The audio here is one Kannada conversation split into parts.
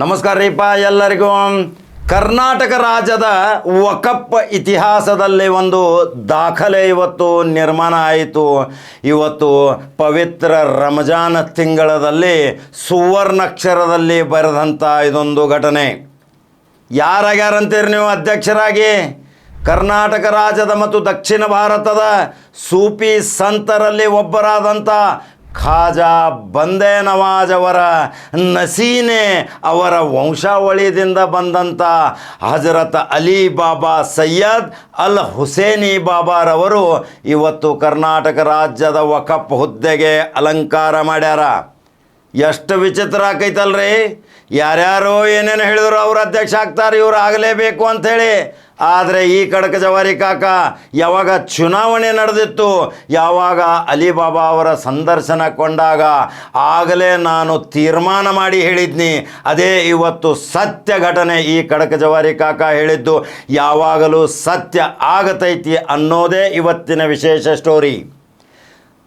ನಮಸ್ಕಾರ ರೀಪ ಎಲ್ಲರಿಗೂ. ಕರ್ನಾಟಕ ರಾಜ್ಯದ ವಕಪ್ ಇತಿಹಾಸದಲ್ಲಿ ಒಂದು ದಾಖಲೆ ಇವತ್ತು ನಿರ್ಮಾಣ ಆಯಿತು. ಇವತ್ತು ಪವಿತ್ರ ರಮಜಾನ್ ತಿಂಗಳದಲ್ಲಿ ಸುವರ್ಣಾಕ್ಷರದಲ್ಲಿ ಬರೆದಂಥ ಇದೊಂದು ಘಟನೆ. ಯಾರಾಗ್ಯಾರಂತೀರಿ ನೀವು ಅಧ್ಯಕ್ಷರಾಗಿ? ಕರ್ನಾಟಕ ರಾಜ್ಯದ ಮತ್ತು ದಕ್ಷಿಣ ಭಾರತದ ಸೂಫಿ ಸಂತರಲ್ಲಿ ಒಬ್ಬರಾದಂಥ ಖಾಜಾ ಬಂದೇ ನವಾಜ್ ಅವರ ನಸೀನೆ ಅವರ ವಂಶಾವಳಿಯಿಂದ ಬಂದಂಥ ಹಜರತ್ ಅಲಿ ಬಾಬಾ ಸೈಯದ್ ಅಲ್ ಹುಸೇನಿ ಬಾಬಾರವರು ಇವತ್ತು ಕರ್ನಾಟಕ ರಾಜ್ಯದ ವಕಪ್ ಹುದ್ದೆಗೆ ಅಲಂಕಾರ ಮಾಡ್ಯಾರ. ಎಷ್ಟು ವಿಚಿತ್ರ ಆಕೈತಲ್ರಿ. ಯಾರ್ಯಾರೋ ಏನೇನು ಹೇಳಿದ್ರು ಅವ್ರು ಅಧ್ಯಕ್ಷ ಆಗ್ತಾರೆ, ಇವ್ರು ಆಗಲೇಬೇಕು ಅಂಥೇಳಿ ಆದರೆ ಈ ಕಡಕ ಜವಾರಿ ಕಾಕ ಯಾವಾಗ ಚುನಾವಣೆ ನಡೆದಿತ್ತು, ಯಾವಾಗ ಅಲಿಬಾಬಾ ಅವರ ಸಂದರ್ಶನ ಕೊಂಡಾಗ, ಆಗಲೇ ನಾನು ತೀರ್ಮಾನ ಮಾಡಿ ಹೇಳಿದ್ನಿ. ಅದೇ ಇವತ್ತು ಸತ್ಯ ಘಟನೆ ಈ ಕಡಕ ಜವಾರಿ ಕಾಕ ಹೇಳಿದ್ದು. ಯಾವಾಗಲೂ ಸತ್ಯ ಆಗತೈತಿ ಅನ್ನೋದೇ ಇವತ್ತಿನ ವಿಶೇಷ ಸ್ಟೋರಿ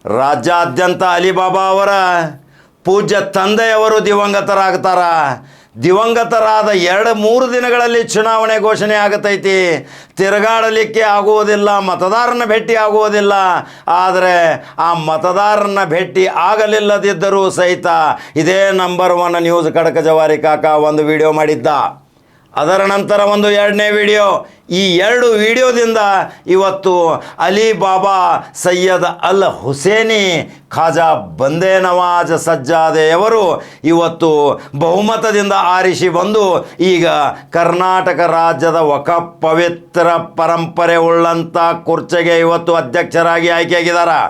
ರಾಜ್ಯಾದ್ಯಂತ ಅಲಿಬಾಬಾ ಅವರ ಪೂಜ್ಯ ತಂದೆಯವರು ದಿವಂಗತರಾಗ್ತಾರ. ದಿವಂಗತರಾದ ಎರಡು ಮೂರು ದಿನಗಳಲ್ಲಿ ಚುನಾವಣೆ ಘೋಷಣೆ ಆಗತೈತಿ. ತಿರುಗಾಡಲಿಕ್ಕೆ ಆಗುವುದಿಲ್ಲ, ಮತದಾರನ ಭೇಟಿ ಆಗುವುದಿಲ್ಲ. ಆದರೆ ಆ ಮತದಾರನ ಭೇಟಿ ಆಗಲಿಲ್ಲದಿದ್ದರೂ ಸಹಿತ ಇದೇ ನಂಬರ್ ಒನ್ ನ್ಯೂಸ್ ಕಡಕ ಜವಾರಿ ಕಾಕ ಒಂದು ವಿಡಿಯೋ ಮಾಡಿದ್ದ. ಅದರ ನಂತರ ಒಂದು ಎರಡನೇ ವಿಡಿಯೋ. ಈ ಎರಡು ವಿಡಿಯೋದಿಂದ ಇವತ್ತು ಅಲಿ ಬಾಬಾ ಸೈಯದ್ ಅಲ್ ಹುಸೇನಿ, ಖಾಜಾ ಬಂದೇ ನವಾಜ್ ಸಜ್ಜಾದೆಯವರು ಇವತ್ತು ಬಹುಮತದಿಂದ ಆರಿಸಿ ಬಂದು ಈಗ ಕರ್ನಾಟಕ ರಾಜ್ಯದ ಒಕ ಪವಿತ್ರ ಪರಂಪರೆ ಉಳ್ಳಂಥ ಕುರ್ಚೆಗೆ ಇವತ್ತು ಅಧ್ಯಕ್ಷರಾಗಿ ಆಯ್ಕೆಯಾಗಿದ್ದಾರೆ.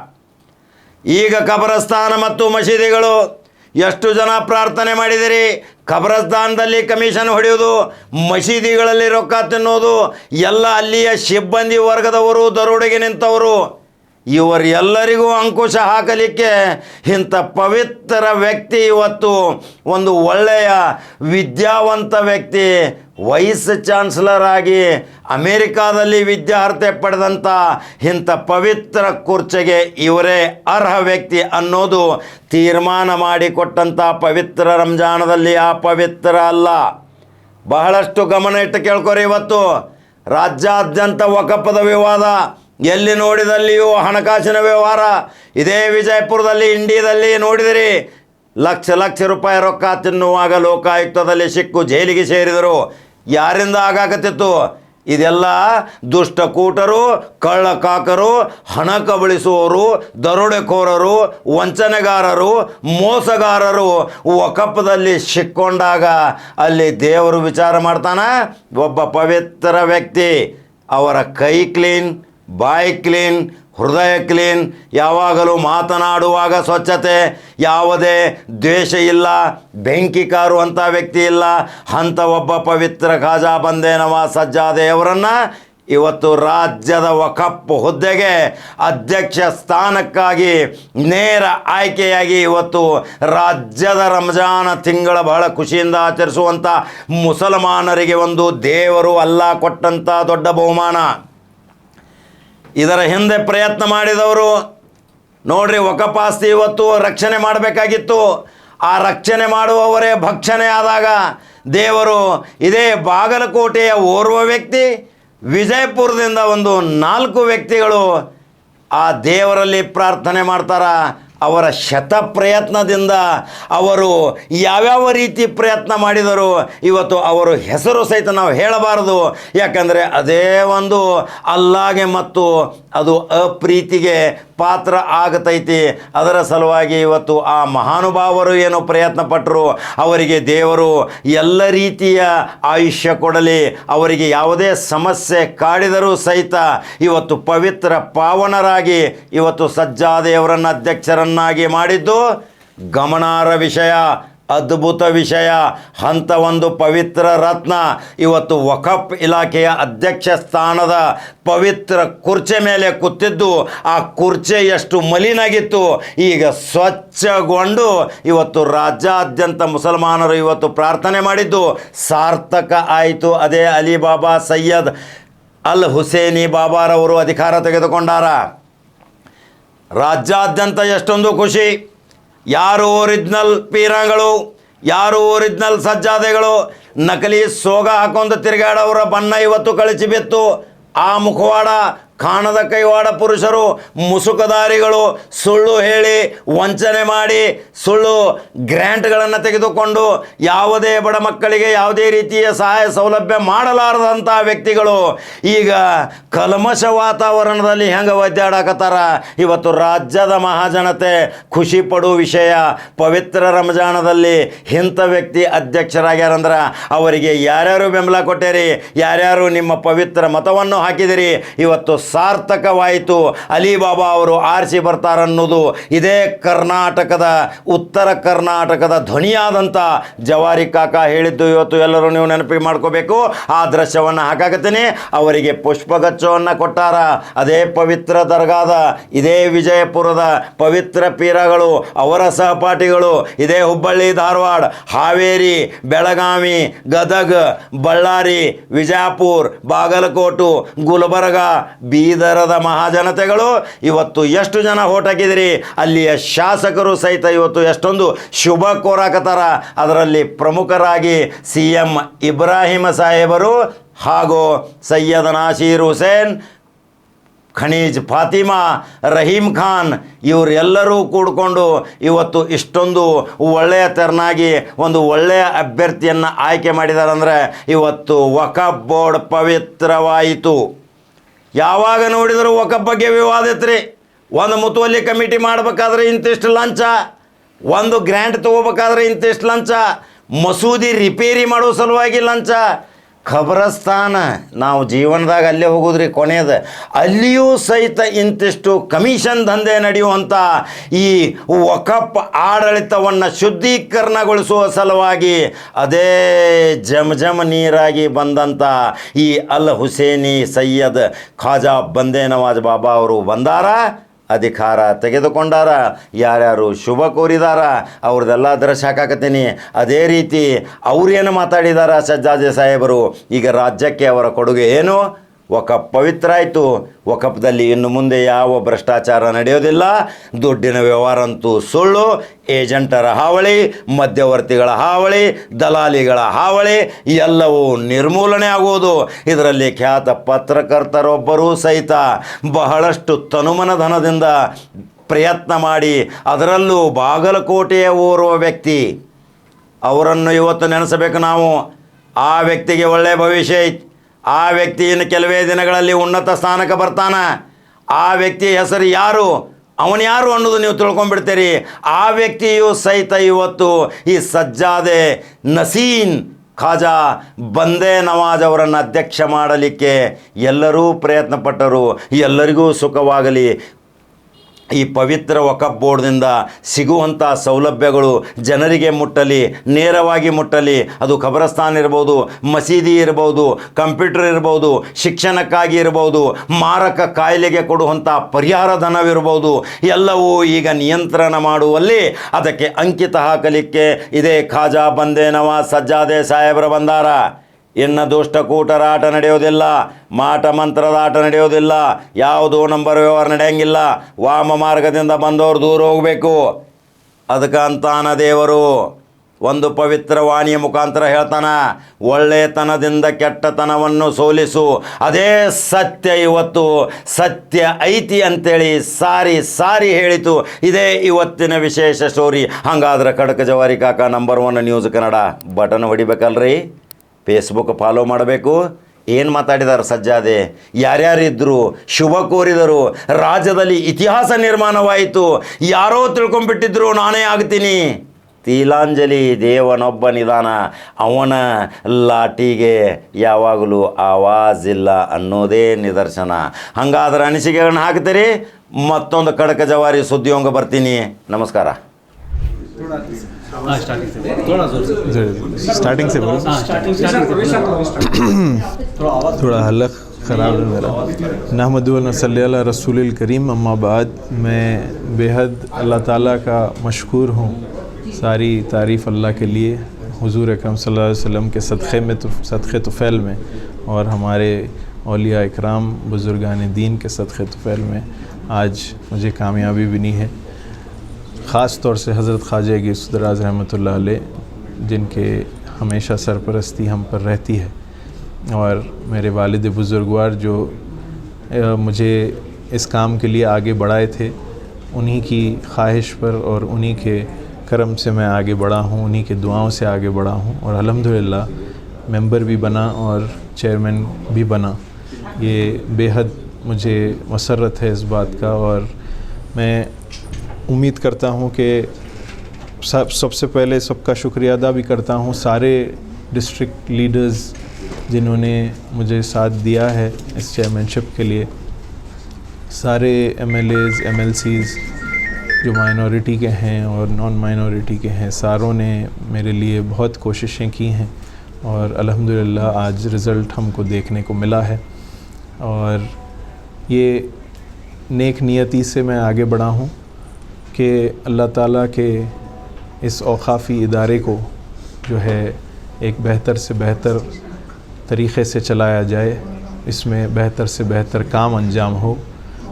ಈಗ ಕಬರಸ್ಥಾನ ಮತ್ತು ಮಸೀದಿಗಳು ಎಷ್ಟು ಜನ ಪ್ರಾರ್ಥನೆ ಮಾಡಿದಿರಿ? ಕಬ್ರಸ್ತಾನದಲ್ಲಿ ಕಮಿಷನ್ ಹೊಡೆಯೋದು ಮಸೀದಿಗಳಲ್ಲಿ ರೊಕ್ಕ ತಿನ್ನೋದು ಎಲ್ಲ ಅಲ್ಲಿಯ ಸಿಬ್ಬಂದಿ ವರ್ಗದವರು ದರೋಡೆಗೆ ನಿಂತವರು. ಇವರೆಲ್ಲರಿಗೂ ಅಂಕುಶ ಹಾಕಲಿಕ್ಕೆ ಇಂಥ ಪವಿತ್ರ ವ್ಯಕ್ತಿ ಇವತ್ತು ಒಂದು ಒಳ್ಳೆಯ ವಿದ್ಯಾವಂತ ವ್ಯಕ್ತಿ, ವೈಸ್ ಚಾನ್ಸಲರ್ ಆಗಿ ಅಮೇರಿಕಾದಲ್ಲಿ ವಿದ್ಯಾರ್ಹತೆ ಪಡೆದಂಥ ಇಂಥ ಪವಿತ್ರ ಕುರ್ಚೆಗೆ ಇವರೇ ಅರ್ಹ ವ್ಯಕ್ತಿ ಅನ್ನೋದು ತೀರ್ಮಾನ ಮಾಡಿಕೊಟ್ಟಂಥ ಪವಿತ್ರ ರಂಜಾನದಲ್ಲಿ ಆ ಪವಿತ್ರ ಅಲ್ಲ. ಬಹಳಷ್ಟು ಗಮನ ಇಟ್ಟು ಕೇಳ್ಕೊರಿ ಇವತ್ತು. ರಾಜ್ಯಾದ್ಯಂತ ಒಕಪದ ವಿವಾದ. ಎಲ್ಲಿ ನೋಡಿದಲ್ಲಿಯೂ ಹಣಕಾಸಿನ ವ್ಯವಹಾರ? ಇದೇ ವಿಜಯಪುರದಲ್ಲಿ, ಇಂಡಿಯಾದಲ್ಲಿ ನೋಡಿದಿರಿ. ಲಕ್ಷ ಲಕ್ಷ ರೂಪಾಯಿ ರೊಕ್ಕ ತಿನ್ನುವಾಗ ಲೋಕಾಯುಕ್ತದಲ್ಲಿ ಸಿಕ್ಕು ಜೈಲಿಗೆ ಸೇರಿದರು. ಯಾರಿಂದ ಆಗಾಕತ್ತಿತ್ತು ಇದೆಲ್ಲ ದುಷ್ಟಕೂಟರು, ಕಳ್ಳಕಾಕರು ಹಣ ಕಬಳಿಸುವವರು ದರೋಡೆಕೋರರು, ವಂಚನೆಗಾರರು, ಮೋಸಗಾರರು ಒಕಪ್ಪದಲ್ಲಿ ಸಿಕ್ಕೊಂಡಾಗ ಅಲ್ಲಿ ದೇವರು ವಿಚಾರ ಮಾಡ್ತಾನ? ಒಬ್ಬ ಪವಿತ್ರ ವ್ಯಕ್ತಿ ಅವರ ಕೈ ಕ್ಲೀನ್. ಬಾಯಿ ಕ್ಲೀನ್, ಹೃದಯ ಕ್ಲೀನ್, ಯಾವಾಗಲೂ ಮಾತನಾಡುವಾಗ ಸ್ವಚ್ಛತೆ, ಯಾವುದೇ ದ್ವೇಷ ಇಲ್ಲ, ಬೆಂಕಿ ಕಾರುವಂಥ ವ್ಯಕ್ತಿ ಇಲ್ಲ ಅಂಥ ಒಬ್ಬ ಪವಿತ್ರ ಖಾಜಾ ಬಂದೇನವ ಸಜ್ಜಾದೆಯವರನ್ನು ಇವತ್ತು ರಾಜ್ಯದ ವಕಪ್ ಹುದ್ದೆಗೆ ಅಧ್ಯಕ್ಷ ಸ್ಥಾನಕ್ಕಾಗಿ ನೇರ ಆಯ್ಕೆಯಾಗಿ ಇವತ್ತು ರಾಜ್ಯದ ರಂಜಾನ ತಿಂಗಳ ಬಹಳ ಖುಷಿಯಿಂದ ಆಚರಿಸುವಂಥ ಮುಸಲ್ಮಾನರಿಗೆ ಒಂದು ದೇವರು ಅಲ್ಲ ಕೊಟ್ಟಂಥ ದೊಡ್ಡ ಬಹುಮಾನ. ಇದರ ಹಿಂದೆ ಪ್ರಯತ್ನ ಮಾಡಿದವರು, ನೋಡ್ರಿ ಒಕಪಾಸ್ತಿ ಇವತ್ತು ರಕ್ಷಣೆ ಮಾಡಬೇಕಾಗಿತ್ತು. ಆ ರಕ್ಷಣೆ ಮಾಡುವವರೇ ಭಕ್ಷಣೆ ಆದಾಗ ದೇವರು ಇದೇ ಬಾಗಲಕೋಟೆಯ ಓರ್ವ ವ್ಯಕ್ತಿ, ವಿಜಯಪುರದಿಂದ ಒಂದು ನಾಲ್ಕು ವ್ಯಕ್ತಿಗಳು ಆ ದೇವರಲ್ಲಿ ಪ್ರಾರ್ಥನೆ ಮಾಡ್ತಾರ. ಅವರ ಶತ ಪ್ರಯತ್ನದಿಂದ ಅವರು ಯಾವ್ಯಾವ ರೀತಿ ಪ್ರಯತ್ನ ಮಾಡಿದರು, ಇವತ್ತು ಅವರು ಹೆಸರು ಸಹಿತ ನಾವು ಹೇಳಬಾರದು. ಯಾಕಂದರೆ ಅದೇ ಒಂದು ಅಲ್ಲಾಗೆ ಮತ್ತು ಅದು ಅಪ್ರೀತಿಗೆ ಪಾತ್ರ ಆಗತೈತಿ. ಅದರ ಸಲುವಾಗಿ ಇವತ್ತು ಆ ಮಹಾನುಭಾವರು ಏನು ಪ್ರಯತ್ನ ಪಟ್ಟರು ಅವರಿಗೆ ದೇವರು ಎಲ್ಲ ರೀತಿಯ ಆಯುಷ್ಯ ಕೊಡಲಿ. ಅವರಿಗೆ ಯಾವುದೇ ಸಮಸ್ಯೆ ಕಾಡಿದರೂ ಸಹಿತ ಇವತ್ತು ಪವಿತ್ರ ಪಾವನರಾಗಿ ಇವತ್ತು ಸಜ್ಜಾದೇವರನ್ನು ಅಧ್ಯಕ್ಷರನ್ನಾಗಿ ಮಾಡಿದ್ದು ಗಮನಾರ್ಹ ವಿಷಯ. ಅದ್ಭುತ ವಿಷಯ. ಹಂತ ಒಂದು ಪವಿತ್ರ ರತ್ನ. ಇವತ್ತು ವಕಫ್ ಇಲಾಖೆಯ ಅಧ್ಯಕ್ಷ ಸ್ಥಾನದ ಪವಿತ್ರ ಕುರ್ಚೆ ಮೇಲೆ ಕೂತಿದ್ದು, ಆ ಕುರ್ಚೆ ಎಷ್ಟು ಮಲಿನಾಗಿತ್ತು. ಈಗ ಸ್ವಚ್ಛಗೊಂಡು ಇವತ್ತು ರಾಜ್ಯಾದ್ಯಂತ ಮುಸಲ್ಮಾನರು ಇವತ್ತು ಪ್ರಾರ್ಥನೆ ಮಾಡಿದ್ದು. ಸಾರ್ಥಕ ಆಯಿತು ಅದೇ ಅಲಿಬಾಬಾ ಸೈಯದ್ ಅಲ್ ಹುಸೇನಿ ಬಾಬಾರವರು ಅಧಿಕಾರ ತೆಗೆದುಕೊಂಡಾರ. ರಾಜ್ಯಾದ್ಯಂತ ಎಷ್ಟೊಂದು ಖುಷಿ. ಯಾರು ಒರಿಜಿನಲ್ ಪೀರಾಗಳು, ಯಾರು ಒರಿಜಿನಲ್ ಸಜ್ಜಾದೆಗಳು, ನಕಲಿ ಸೋಗ ಹಾಕೊಂಡು ತಿರುಗಾಡೋರ ಬಣ್ಣ ಇವತ್ತು ಕಳಿಸಿ ಬಿತ್ತು. ಆ ಮುಖವಾಡ ಕಾಣದ ಕೈವಾಡ ಪುರುಷರು, ಮುಸುಕದಾರಿಗಳು, ಸುಳ್ಳು ಹೇಳಿ, ವಂಚನೆ ಮಾಡಿ, ಸುಳ್ಳು ಗ್ರ್ಯಾಂಟ್ಗಳನ್ನು ತೆಗೆದುಕೊಂಡು ಯಾವುದೇ ಬಡ ಮಕ್ಕಳಿಗೆ ಯಾವುದೇ ರೀತಿಯ ಸಹಾಯ ಸೌಲಭ್ಯ ಮಾಡಲಾರದಂಥ ವ್ಯಕ್ತಿಗಳು. ಈಗ ಕಲ್ಮಶ ವಾತಾವರಣದಲ್ಲಿ ಹೆಂಗೆ ಒದ್ದಾಡಕತ್ತಾರ? ಇವತ್ತು ರಾಜ್ಯದ ಮಹಾಜನತೆ ಖುಷಿ ಪಡುವ ವಿಷಯ. ಪವಿತ್ರ ರಂಜಾನದಲ್ಲಿ ಇಂಥ ವ್ಯಕ್ತಿ ಅಧ್ಯಕ್ಷರಾಗ್ಯಾರಂದ್ರೆ ಅವರಿಗೆ ಯಾರ್ಯಾರು ಬೆಂಬಲ ಕೊಟ್ಟೇರಿ? ಯಾರ್ಯಾರು ನಿಮ್ಮ ಪವಿತ್ರ ಮತವನ್ನು ಹಾಕಿದಿರಿ? ಇವತ್ತು ಸಾರ್ಥಕವಾಯಿತು. ಅಲಿಬಾಬಾ ಅವರು ಆರಿಸಿ ಬರ್ತಾರನ್ನೋದು ಇದೇ ಕರ್ನಾಟಕದ, ಉತ್ತರ ಕರ್ನಾಟಕದ ಧ್ವನಿಯಾದಂಥ ಜವಾರಿ ಕಾಕ ಹೇಳಿದ್ದು ಇವತ್ತು ಎಲ್ಲರೂ ನೀವು ನೆನಪಿಗೆ ಮಾಡ್ಕೋಬೇಕು. ಆ ದೃಶ್ಯವನ್ನು ಹಾಕಾಕತ್ತೀನಿ. ಅವರಿಗೆ ಪುಷ್ಪಗಚ್ಚವನ್ನು ಕೊಟ್ಟಾರ. ಅದೇ ಪವಿತ್ರ ದರ್ಗಾದ, ಇದೇ ವಿಜಯಪುರದ ಪವಿತ್ರ ಪೀರಗಳು, ಅವರ ಸಹಪಾಠಿಗಳು, ಇದೇ ಹುಬ್ಬಳ್ಳಿ, ಧಾರವಾಡ, ಹಾವೇರಿ, ಬೆಳಗಾವಿ, ಗದಗ, ಬಳ್ಳಾರಿ ವಿಜಯಪುರ ಬಾಗಲಕೋಟು, ಗುಲ್ಬರ್ಗ ಬೀದರದ ಮಹಾಜನತೆಗಳು, ಇವತ್ತು ಎಷ್ಟು ಜನ ಓಟ್ ಹಾಕಿದಿರಿ ಅಲ್ಲಿಯ ಶಾಸಕರು ಸಹಿತ ಇವತ್ತು ಎಷ್ಟೊಂದು ಶುಭ ಕೋರಾಕತ್ತಾರ ಅದರಲ್ಲಿ ಪ್ರಮುಖರಾಗಿ ಸಿ ಎಂ ಇಬ್ರಾಹಿಮ ಸಾಹೇಬರು ಹಾಗೂ ಸೈಯದ್ ನಾಸೀರ್ ಹುಸೇನ್, ಖನೀಜ್ ಫಾತಿಮಾ, ರಹೀಂ ಖಾನ್, ಇವರೆಲ್ಲರೂ ಕೂಡಿಕೊಂಡು ಇವತ್ತು ಇಷ್ಟೊಂದು ಒಳ್ಳೆಯ ತೆರನಾಗಿ, ಒಂದು ಒಳ್ಳೆಯ ಅಭ್ಯರ್ಥಿಯನ್ನು ಆಯ್ಕೆ ಮಾಡಿದ್ದಾರೆ ಅಂದರೆ ಇವತ್ತು ವಕಬ್ ಬೋರ್ಡ್ ಪವಿತ್ರವಾಯಿತು. ಯಾವಾಗ ನೋಡಿದರೂ ಒಕ್ಕಪ್ಪ ಬಗ್ಗೆ ವಿವಾದ ಇತ್ರಿ. ಒಂದು ಮುತುವಲ್ಲಿ ಕಮಿಟಿ ಮಾಡಬೇಕಾದ್ರೆ ಇಂತಿಷ್ಟು ಲಂಚ, ಒಂದು ಗ್ರ್ಯಾಂಟ್ ತೊಗೋಬೇಕಾದ್ರೆ ಇಂತಿಷ್ಟು ಲಂಚ, ಮಸೂದಿ ರಿಪೇರಿ ಮಾಡೋ ಸಲುವಾಗಿ ಲಂಚ ಖಬರಸ್ಥಾನ. ನಾವು ಜೀವನದಾಗ ಅಲ್ಲೇ ಹೋಗೋದ್ರಿ ಕೊನೆಯದು. ಅಲ್ಲಿಯೂ ಸಹಿತ ಇಂತಿಷ್ಟು ಕಮಿಷನ್ ದಂಧೆ ನಡೆಯುವಂಥ ಈ ವಕಪ್ ಆಡಳಿತವನ್ನು ಶುದ್ಧೀಕರಣಗೊಳಿಸುವ ಸಲುವಾಗಿ ಅದೇ ಜಮ್ ಜಮ್ ನೀರಾಗಿ ಬಂದಂಥ ಈ ಅಲ್ ಹುಸೇನಿ ಸೈಯದ್ ಖಾಜಾ ಬಂದೇ ನವಾಜ್ ಬಾಬಾ ಅವರು ಬಂದಾರ. ಅಧಿಕಾರ ತೆಗೆದುಕೊಂಡಾರ. ಯಾರ್ಯಾರು ಶುಭ ಕೋರಿದಾರ, ಅವ್ರದ್ದೆಲ್ಲ ದ್ರಶ್ ಹಾಕಾಕತ್ತೀನಿ. ಅದೇ ರೀತಿ ಅವ್ರೇನು ಮಾತಾಡಿದಾರ ಸಜ್ಜಾಜೆ ಸಾಹೇಬರು? ಈಗ ರಾಜ್ಯಕ್ಕೆ ಅವರ ಕೊಡುಗೆ ಏನು? ವಕಫ್ ಪವಿತ್ರ ಆಯಿತು ಒಕಪದಲ್ಲಿ ಇನ್ನು ಮುಂದೆ ಯಾವ ಭ್ರಷ್ಟಾಚಾರ ನಡೆಯೋದಿಲ್ಲ. ದುಡ್ಡಿನ ವ್ಯವಹಾರ ಅಂತೂ ಸುಳ್ಳು, ಏಜೆಂಟರ ಹಾವಳಿ, ಮಧ್ಯವರ್ತಿಗಳ ಹಾವಳಿ, ದಲಾಲಿಗಳ ಹಾವಳಿ, ಎಲ್ಲವೂ ನಿರ್ಮೂಲನೆ ಆಗುವುದು. ಇದರಲ್ಲಿ ಖ್ಯಾತ ಪತ್ರಕರ್ತರೊಬ್ಬರೂ ಸಹಿತ ಬಹಳಷ್ಟು ತನುಮನ ಧನದಿಂದ ಪ್ರಯತ್ನ ಮಾಡಿ, ಅದರಲ್ಲೂ ಬಾಗಲಕೋಟೆಯ ಓರ್ವ ವ್ಯಕ್ತಿ. ಅವರನ್ನು ಇವತ್ತು ನೆನೆಸಬೇಕು ನಾವು. ಆ ವ್ಯಕ್ತಿಗೆ ಒಳ್ಳೆಯ ಭವಿಷ್ಯ ಐತಿ ಆ ವ್ಯಕ್ತಿ ಇನ್ನು ಕೆಲವೇ ದಿನಗಳಲ್ಲಿ ಉನ್ನತ ಸ್ಥಾನಕ್ಕೆ ಬರ್ತಾನೆ. ಆ ವ್ಯಕ್ತಿಯ ಹೆಸರು ಯಾರು? ಅವನು ಯಾರು ಅನ್ನೋದು ನೀವು ತಿಳ್ಕೊಂಡ್ಬಿಡ್ತೀರಿ. ಆ ವ್ಯಕ್ತಿಯು ಸಹಿತ ಇವತ್ತು ಈ ಸಜ್ಜಾದೆ ನಸೀನ್ ಖಾಜಾ ಬಂದೇ ನವಾಜ್ ಅವರನ್ನು ಅಧ್ಯಕ್ಷ ಮಾಡಲಿಕ್ಕೆ ಎಲ್ಲರೂ ಪ್ರಯತ್ನ ಪಟ್ಟರು ಎಲ್ಲರಿಗೂ ಸುಖವಾಗಲಿ. ಈ ಪವಿತ್ರ ವಕಫ್ ಬೋರ್ಡ್ನಿಂದ ಸಿಗುವಂಥ ಸೌಲಭ್ಯಗಳು ಜನರಿಗೆ ಮುಟ್ಟಲಿ, ನೇರವಾಗಿ ಮುಟ್ಟಲಿ. ಅದು ಖಬರಸ್ಥಾನ್ ಇರ್ಬೋದು, ಮಸೀದಿ ಇರ್ಬೋದು, ಕಂಪ್ಯೂಟರ್ ಇರ್ಬೋದು, ಶಿಕ್ಷಣಕ್ಕಾಗಿ ಇರ್ಬೋದು, ಮಾರಕ ಕಾಯಿಲೆಗೆ ಕೊಡುವಂಥ ಪರಿಹಾರ ಧನವಿರ್ಬೋದು. ಎಲ್ಲವೂ ಈಗ ನಿಯಂತ್ರಣ ಮಾಡುವಲ್ಲಿ ಅದಕ್ಕೆ ಅಂಕಿತ ಹಾಕಲಿಕ್ಕೆ ಇದೇ ಖಾಜಾ ಬಂದೇ ನವಾ ಸಜ್ಜಾದೆ ಸಾಹೇಬರ ಬಂದಾರ. ಇನ್ನು ದುಷ್ಟಕೂಟರ ಆಟ ನಡೆಯೋದಿಲ್ಲ ಮಾಟ ಮಂತ್ರದ ಆಟ ನಡೆಯೋದಿಲ್ಲ ಯಾವುದೋ ನಂಬರ್ ವ್ಯವಹಾರ ನಡೆಯಂಗಿಲ್ಲ, ವಾಮ ಮಾರ್ಗದಿಂದ ಬಂದವರು ದೂರ ಹೋಗಬೇಕು. ಅದಕ್ಕೆ ಅಂತಾನ ದೇವರು ಒಂದು ಪವಿತ್ರ ವಾಣಿಯ ಮುಖಾಂತರ ಹೇಳ್ತಾನ, ಒಳ್ಳೆತನದಿಂದ ಕೆಟ್ಟತನವನ್ನು ಸೋಲಿಸು. ಅದೇ ಸತ್ಯ ಇವತ್ತು, ಸತ್ಯ ಐತಿ ಅಂತೇಳಿ ಸಾರಿ ಸಾರಿ ಹೇಳಿತು. ಇದೇ ಇವತ್ತಿನ ವಿಶೇಷ ಸ್ಟೋರಿ ಹಂಗಾದ್ರೆ ಖಡಕ ಜವಾರಿ ಕಾಕ number one news Kannada. Button ಹೊಡಿಬೇಕಲ್ರಿ? Facebook follow ಮಾಡಬೇಕು. ಏನು ಮಾತಾಡಿದಾರೆ ಸಜ್ಜಾದೆ? ಯಾರ್ಯಾರಿದ್ದರು ಶುಭ ಕೋರಿದರು. ರಾಜ್ಯದಲ್ಲಿ ಇತಿಹಾಸ ನಿರ್ಮಾಣವಾಯಿತು. ಯಾರೋ ತಿಳ್ಕೊಂಬಿಟ್ಟಿದ್ರು ನಾನೇ ಆಗ್ತೀನಿ. ತೀಲಾಂಜಲಿ ದೇವನೊಬ್ಬ ನಿಧಾನ. ಅವನ ಲಾಟಿಗೆ ಯಾವಾಗಲೂ ಆವಾಜಿಲ್ಲ ಅನ್ನೋದೇ ನಿದರ್ಶನ. ಹಂಗಾದ್ರೆ ಅನಿಸಿಕೆಗಳನ್ನ ಹಾಕ್ತೀರಿ. ಮತ್ತೊಂದು ಕಡಕ ಜವಾರಿ ಸುದ್ದಿಯೊಂಗ ಬರ್ತೀನಿ. ನಮಸ್ಕಾರ. اسٹارٹنگ سے۔ جی، تھوڑا بولو تھوڑا حلق خراب ہے میرا۔ نحمد صلی اللہ رسول الکریم اما بعد میں بے حد اللہ تعالیٰ کا مشکور ہوں۔ ساری تعریف اللہ کے لیے حضور اکرم صلی اللہ علیہ وسلم کے صدقے میں صدقے طفیل میں اور ہمارے اولیاء اکرام بزرگان دین کے صدقے طفیل میں۔ آج مجھے کامیابی بھی نہیں ہے۔ خاص طور سے حضرت خواجہ گیس دراز رحمۃ اللہ علیہ، جن کے ہمیشہ سرپرستی ہم پر رہتی ہے، اور میرے والد بزرگوار جو مجھے اس کام کے لیے آگے بڑھائے تھے، انہی کی خواہش پر اور انہی کے کرم سے میں آگے بڑھا ہوں، انہی کے دعاؤں سے آگے بڑھا ہوں، اور الحمدللہ ممبر بھی بنا اور چیئرمین بھی بنا۔ یہ بے حد مجھے مسرت ہے اس بات کا، اور میں امید کرتا ہوں کہ سب سب سے پہلے سب کا شکریہ ادا بھی کرتا ہوں سارے ڈسٹرکٹ لیڈرز جنہوں نے مجھے ساتھ دیا ہے اس چیئرمین شپ کے لیے۔ سارے ایم ایل ایز ایم ایل سیز جو مائنورٹی کے ہیں اور نان مائنورٹی کے ہیں، ساروں نے میرے لیے بہت کوششیں کی ہیں اور الحمدللہ آج رزلٹ ہم کو دیکھنے کو ملا ہے۔ اور یہ نیک نیتی سے میں آگے بڑھا ہوں۔ کہ اللہ تعالیٰ کے اس اوقافی ادارے کو جو ہے ایک بہتر سے بہتر طریقے سے چلایا جائے، اس میں بہتر سے بہتر کام انجام ہو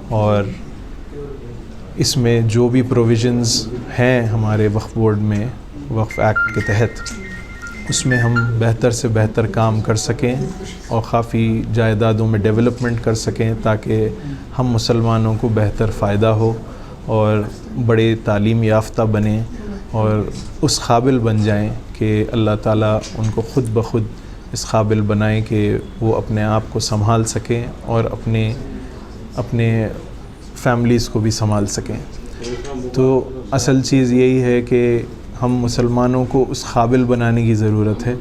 اور اس میں جو بھی پروویژنز ہیں ہمارے وقف بورڈ میں، وقف ایکٹ کے تحت، اس میں ہم بہتر سے بہتر کام کر سکیں اور کافی جائیدادوں میں ڈیولپمنٹ کر سکیں تاکہ ہم مسلمانوں کو بہتر فائدہ ہو اور بڑے تعلیم یافتہ بنیں اور اس قابل بن جائیں کہ اللہ تعالیٰ ان کو خود بخود اس قابل بنائیں کہ وہ اپنے آپ کو سنبھال سکیں اور اپنے اپنے فیملیز کو بھی سنبھال سکیں۔ تو اصل چیز یہی ہے کہ ہم مسلمانوں کو اس قابل بنانے کی ضرورت ہے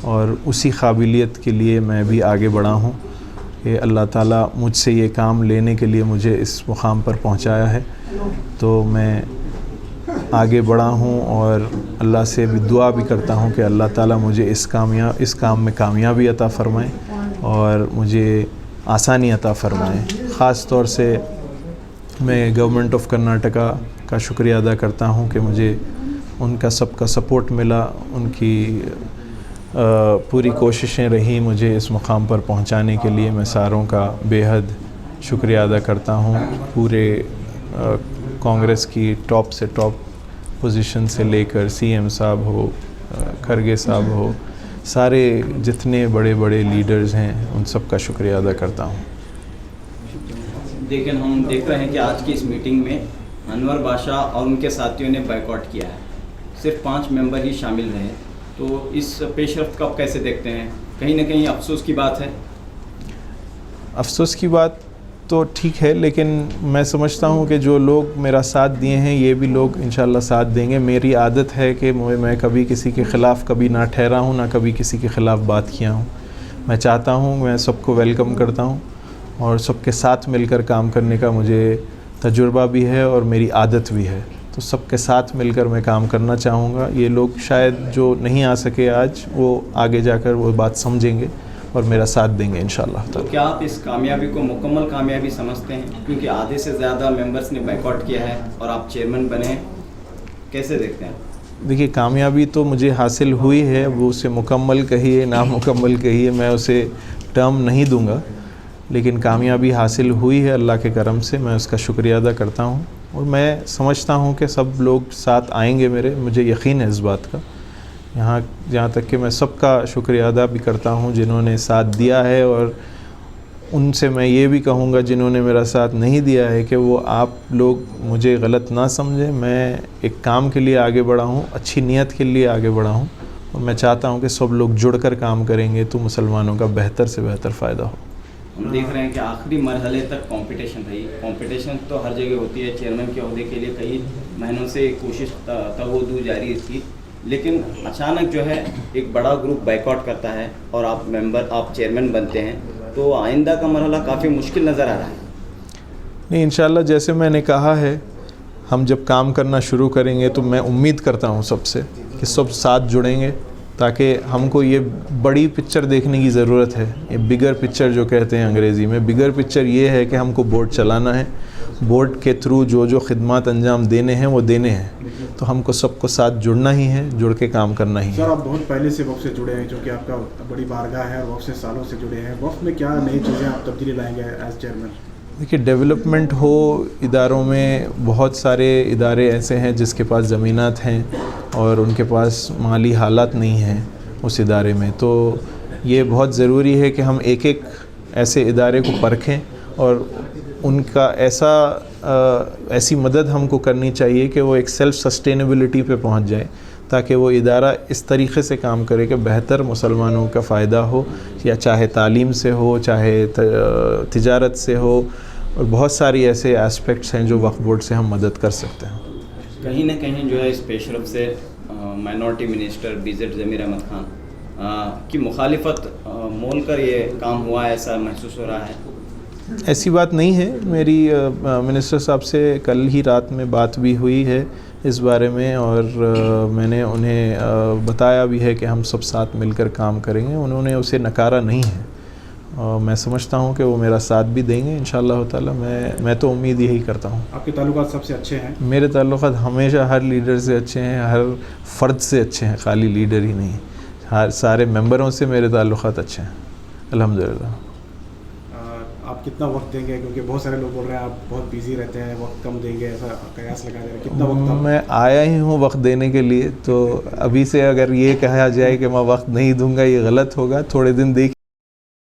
اور اسی قابلیت کے لیے میں بھی آگے بڑھا ہوں کہ اللہ تعالیٰ مجھ سے یہ کام لینے کے لیے مجھے اس مقام پر پہنچایا ہے۔ تو میں آگے بڑھا ہوں اور اللہ سے بھی دعا بھی کرتا ہوں کہ اللہ تعالیٰ مجھے اس کامیاب اس کام میں کامیابی عطا فرمائیں اور مجھے آسانی عطا فرمائیں خاص طور سے میں گورنمنٹ آف کرناٹکا کا شکریہ ادا کرتا ہوں کہ مجھے ان کا سب کا سپورٹ ملا، ان کی پوری کوششیں رہیں مجھے اس مقام پر پہنچانے کے لیے۔ میں ساروں کا بے حد شکریہ ادا کرتا ہوں۔ پورے کانگریس کی ٹاپ سے ٹاپ پوزیشن سے لے کر سی ایم صاحب ہو کھرگے صاحب ہو سارے جتنے بڑے بڑے لیڈرز ہیں ان سب کا شکریہ ادا کرتا ہوں۔ لیکن ہم دیکھ رہے ہیں کہ آج کی اس میٹنگ میں انور بادشاہ اور ان کے ساتھیوں نے بائیکاٹ کیا ہے۔ صرف پانچ ممبر ہی شامل رہے تو اس پیش رفت کو آپ کیسے دیکھتے ہیں؟ کہیں نہ کہیں افسوس کی بات ہے۔ افسوس کی بات تو ٹھیک ہے، لیکن میں سمجھتا ہوں کہ جو لوگ میرا ساتھ دیے ہیں، یہ بھی لوگ انشاءاللہ ساتھ دیں گے۔ میری عادت ہے کہ میں کبھی کسی کے خلاف کبھی نہ ٹھہرا ہوں، نہ کبھی کسی کے خلاف بات کیا ہوں۔ میں چاہتا ہوں، میں سب کو ویلکم کرتا ہوں اور سب کے ساتھ مل کر کام کرنے کا مجھے تجربہ بھی ہے اور میری عادت بھی ہے۔ تو سب کے ساتھ مل کر میں کام کرنا چاہوں گا۔ یہ لوگ شاید جو نہیں آ سکے آج، وہ آگے جا کر وہ بات سمجھیں گے۔ اور میرا ساتھ دیں گے انشاءاللہ تو کیا آپ اس کامیابی کو مکمل کامیابی سمجھتے ہیں؟ کیونکہ آدھے سے زیادہ ممبرس نے بیک آؤٹ کیا ہے اور آپ چیئرمین بنے ہیں۔ کیسے دیکھتے ہیں؟ دیکھیے کامیابی تو مجھے حاصل ہوئی ہے وہ اسے مکمل کہیے نامکمل کہیے میں اسے ٹرم نہیں دوں گا۔ لیکن کامیابی حاصل ہوئی ہے اللہ کے کرم سے میں اس کا شکریہ ادا کرتا ہوں۔ اور میں سمجھتا ہوں کہ سب لوگ ساتھ آئیں گے میرے مجھے یقین ہے اس بات کا۔ یہاں جہاں تک کہ میں سب کا شکریہ ادا بھی کرتا ہوں جنہوں نے ساتھ دیا ہے اور ان سے میں یہ بھی کہوں گا جنہوں نے میرا ساتھ نہیں دیا ہے کہ وہ آپ لوگ مجھے غلط نہ سمجھیں۔ میں ایک کام کے لیے آگے بڑھا ہوں، اچھی نیت کے لیے آگے بڑھا ہوں اور میں چاہتا ہوں کہ سب لوگ جڑ کر کام کریں گے تو مسلمانوں کا بہتر سے بہتر فائدہ ہو۔ ہم دیکھ رہے ہیں کہ آخری مرحلے تک کمپٹیشن رہی۔ کمپٹیشن تو ہر جگہ ہوتی ہے۔ چیئرمین کے عہدے کے لیے کئی مہینوں سے کوشش تب و دو جاری تھی لیکن اچانک جو ہے ایک بڑا گروپ بیک آؤٹ کرتا ہے اور آپ ممبر آپ چیئرمین بنتے ہیں، تو آئندہ کا مرحلہ کافی مشکل نظر آ رہا ہے۔ نہیں، انشاءاللہ جیسے میں نے کہا ہے، ہم جب کام کرنا شروع کریں گے تو میں امید کرتا ہوں سب سے کہ سب ساتھ جڑیں گے، تاکہ ہم کو یہ بڑی پکچر دیکھنے کی ضرورت ہے۔ یہ بگر پکچر جو کہتے ہیں انگریزی میں بگر پکچر یہ ہے کہ ہم کو بورڈ چلانا ہے۔ بورڈ کے تھرو جو جو خدمات انجام دینے ہیں وہ دینے ہیں۔ تو ہم کو سب کو ساتھ جڑنا ہی ہے جڑ کے کام کرنا ہی سر آپ بہت پہلے سے وقف سے جڑے ہیں جو کہ آپ کا بڑی بارگاہ ہے اور وقف سے سالوں سے جڑے ہیں۔ وقف میں کیا نئی چیزیں آپ تبدیلی لائیں گے ایز چیئرمین دیکھیے ڈیولپمنٹ ہو اداروں میں بہت سارے ادارے ایسے ہیں جس کے پاس زمینات ہیں اور ان کے پاس مالی حالات نہیں ہیں اس ادارے میں۔ تو یہ بہت ضروری ہے کہ ہم ایک ایک ایسے ادارے کو پرکھیں اور ان کا ایسا ایسی مدد ہم کو کرنی چاہیے کہ وہ ایک سیلف سسٹینیبلٹی پہ پہنچ جائے، تاکہ وہ ادارہ اس طریقے سے کام کرے کہ بہتر مسلمانوں کا فائدہ ہو، یا چاہے تعلیم سے ہو، چاہے تجارت سے ہو، اور بہت ساری ایسے اسپیکٹس ہیں جو وقف بورڈ سے ہم مدد کر سکتے ہیں۔ کہیں نہ کہیں جو ہے اس پیش پیشرف سے مائنورٹی منسٹر بی زیڈ ضمیر احمد خان کی مخالفت مول کر یہ کام ہوا ہے، ایسا محسوس ہو رہا ہے۔ ایسی بات نہیں ہے۔ میری منسٹر صاحب سے کل ہی رات میں بات بھی ہوئی ہے اس بارے میں اور میں نے انہیں بتایا بھی ہے کہ ہم سب ساتھ مل کر کام کریں گے۔ انہوں نے اسے نکارا نہیں ہے۔ اور میں سمجھتا ہوں کہ وہ میرا ساتھ بھی دیں گے انشاءاللہ اللہ تعالی میں میں تو امید یہی کرتا ہوں۔ آپ کے تعلقات سب سے اچھے ہیں؟ میرے تعلقات ہمیشہ ہر لیڈر سے اچھے ہیں ہر فرد سے اچھے ہیں خالی لیڈر ہی نہیں۔ ہر سارے ممبروں سے میرے تعلقات اچھے ہیں۔ الحمدللہ۔ کتنا وقت دیں گے؟ کیونکہ بہت سارے لوگ بول رہے ہیں آپ بہت بیزی رہتے ہیں، وقت کم دیں گے، ایسا قیاس لگا دے رہے کتنا وقت میں آیا ہی ہوں وقت دینے کے لیے، تو ابھی سے اگر یہ کہا جائے کہ میں وقت نہیں دوں گا، یہ غلط ہوگا۔ تھوڑے دن دیکھ